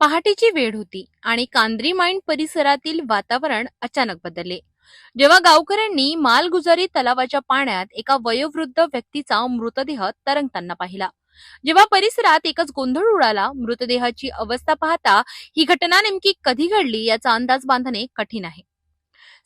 पहाटेची वेळ होती आणि कांद्री माइंड परिसरातील वातावरण अचानक बदलले. जेव्हा गावकऱ्यांनी मालगुजारी तलावाच्या पाण्यात एका वयोवृद्ध व्यक्तीचा मृतदेह तरंगताना पाहिला. जेव्हा परिसरात एकच गोंधळ उडाला मृतदेहाची अवस्था पाहता ही घटना नेमकी कधी घडली याचा अंदाज बांधणे कठीण आहे.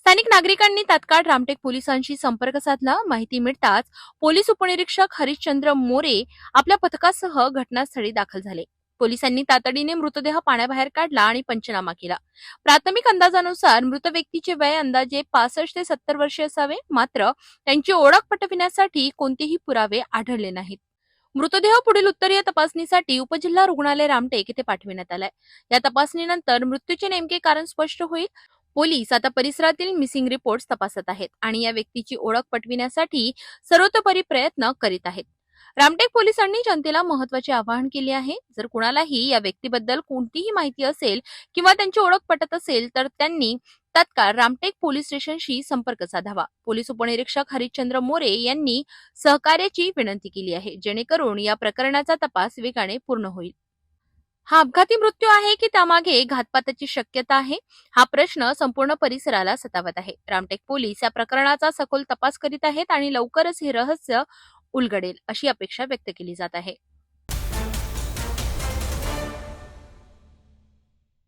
स्थानिक नागरिकांनी तात्काळ रामटेक पोलिसांशी संपर्क साधला. माहिती मिळताच पोलीस उपनिरीक्षक हरिश्चंद्र मोरे आपल्या पथकासह घटनास्थळी दाखल झाले. पोलिसांनी तातडीने मृतदेह पाण्याबाहेर काढला आणि पंचनामा केला. प्राथमिक अंदाजानुसार मृत व्यक्तीचे वय अंदाजे पासष्ट ते सत्तर वर्षे असावे मात्र त्यांची ओळख पटविण्यासाठी कोणतेही पुरावे आढळले नाहीत. मृतदेह पुढील उत्तरीय तपासणीसाठी उपजिल्हा रुग्णालय रामटेक येथे पाठविण्यात आलाय. या तपासणीनंतर मृत्यूचे नेमके कारण स्पष्ट होईल. पोलीस आता परिसरातील मिसिंग रिपोर्ट तपासत आहेत आणि या व्यक्तीची ओळख पटविण्यासाठी सर्वतोपरी प्रयत्न करीत आहेत. रामटेक पोलिसांनी जनतेला महत्त्वाचे आवाहन केले आहे. जर कुणालाही या व्यक्तीबद्दल कोणतीही माहिती असेल किंवा त्यांची ओळख पटत असेल तर त्यांनी तत्काळ रामटेक पोलीस स्टेशनशी संपर्क साधावा. पोलीस उपनिरीक्षक हरिश्चंद्र मोरे यांनी सहकार्याची विनंती केली आहे जेणेकरून या प्रकरणाचा तपास वेगाने पूर्ण होईल. हा अपघाती मृत्यू आहे की त्यामागे घातपाताची शक्यता आहे? हा प्रश्न संपूर्ण परिसराला सतावत आहे. रामटेक पोलीस या प्रकरणाचा सखोल तपास करीत आहेत आणि लवकरच हे रहस्य उलगडेल अशी अपेक्षा व्यक्त केली जात आहे.